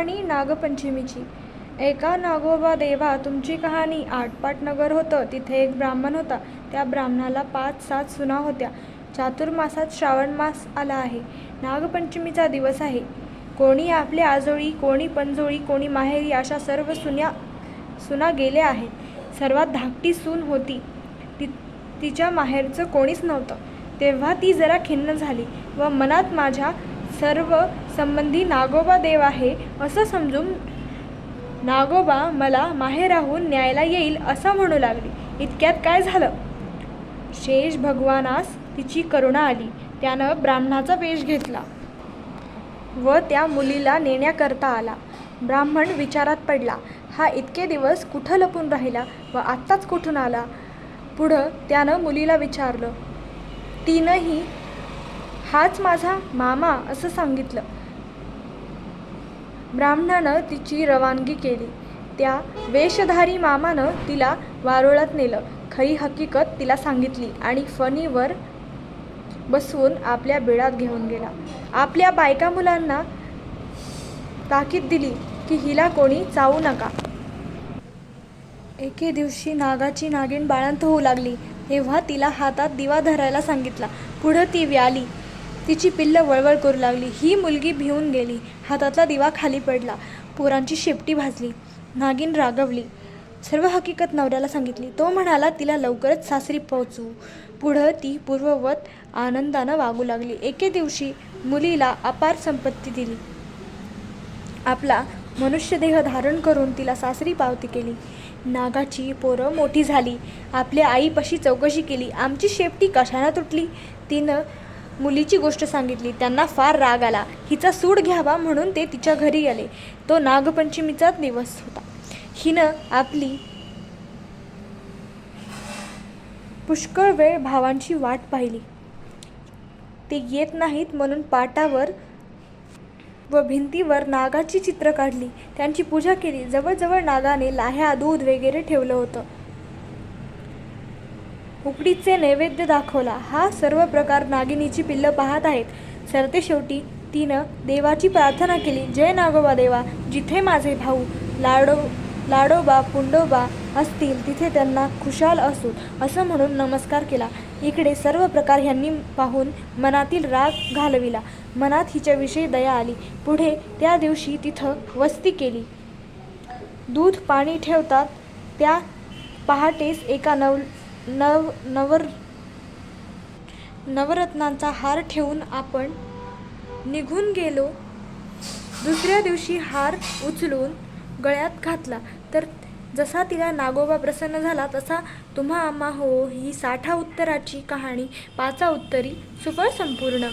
कहाणी नागपंचमीची. एका नागोबा देवा तुमची कहाणी आटपाट नगर होतं तिथे एक ब्राह्मण होता. त्या ब्राह्मणाला पाच सात सुना होत्या. चातुर्मासात श्रावण मास आला आहे. नागपंचमीचा दिवस आहे. कोणी आपले आजोळी कोणी पंजोळी कोणी माहेरी अशा सर्व सुन्या सुना गेल्या आहेत. सर्वात धाकटी सून होती. ती तिच्या माहेरचं कोणीच नव्हतं. तेव्हा ती जरा खिन्न झाली व मनात माझ्या सर्व संबंधी नागोबा देव आहे असं समजून नागोबा मला माहेराहून न्यायला येईल असं म्हणू लागली. इतक्यात काय झालं? शेष भगवानास तिची करुणा आली. त्यानं ब्राह्मणाचा वेश घेतला व त्या मुलीला नेण्याकरता आला. ब्राह्मण विचारात पडला हा इतके दिवस कुठं लपून राहिला व आत्ताच कुठून आला? पुढं त्यानं मुलीला विचारलं तिनंही हाच माझा मामा असं सांगितलं. ब्राह्मणानं तिची रवानगी केली. त्या वेशधारी मामानं तिला वारोळात नेलं. खरी हकीकत तिला सांगितली आणि फणीवर बसवून आपल्या बिळात घेऊन गेला. आपल्या बायका मुलांना ताकीद दिली की हिला कोणी चावू नका. एके दिवशी नागाची नागिन बाळंत होऊ लागली. तेव्हा तिला हातात दिवा धरायला सांगितला. पुढं ती व्याली. तिची पिल्लं वळवळ करू लागली. ही मुलगी भिवून गेली. हातातला दिवा खाली पडला. पोरांची शेपटी भाजली. नागिन रागवली. सर्व हकीकत नवऱ्याला सांगितली. तो म्हणाला तिला लवकरच सासरी पोहोचू. पुढं ती पूर्ववत आनंदानं वागू लागली. एके दिवशी मुलीला अपार संपत्ती दिली. आपला मनुष्यदेह धारण करून तिला सासरी पावती केली. नागाची पोरं मोठी झाली. आपल्या आईपाशी चौकशी केली. आमची शेपटी कशानं तुटली? तिनं मुलीची गोष्ट सांगितली त्यांना फार राग आला. हिचा सूड घ्यावा म्हणून ते तिच्या घरी आले. तो नागपंचमीचा दिवस होता. हिनं आपली पुष्कळ वेळ भावांची वाट पाहिली. ते येत नाहीत म्हणून पाटावर व भिंतीवर नागाची चित्र काढली. त्यांची पूजा केली. जवळजवळ नागाने लाह्या दूध वगैरे ठेवलं होतं. उकडीचे नैवेद्य दाखवला. हा सर्व प्रकार नागिनीची पिल्लं पाहत आहेत. सरते शेवटी तिनं देवाची प्रार्थना केली जय नागोबा देवा जिथे माझे भाऊ लाडो लाडोबा पुंडोबा असतील तिथे त्यांना खुशाल असू असं म्हणून नमस्कार केला. इकडे सर्व प्रकार ह्यांनी पाहून मनातील राग घालविला. मनात हिच्याविषयी दया आली. पुढे त्या दिवशी तिथं वस्ती केली. दूध पाणी ठेवतात त्या पहाटेस एका नव नव नवर नवरत्नांचा हार ठेवून आपण निघून गेलो. दुसऱ्या दिवशी हार उचलून गळ्यात घातला. तर जसा तिला नागोबा प्रसन्न झाला तसा तुम्हा आम्हा हो ही साठा उत्तराची कहाणी पाचा उत्तरी सुफळ संपूर्ण.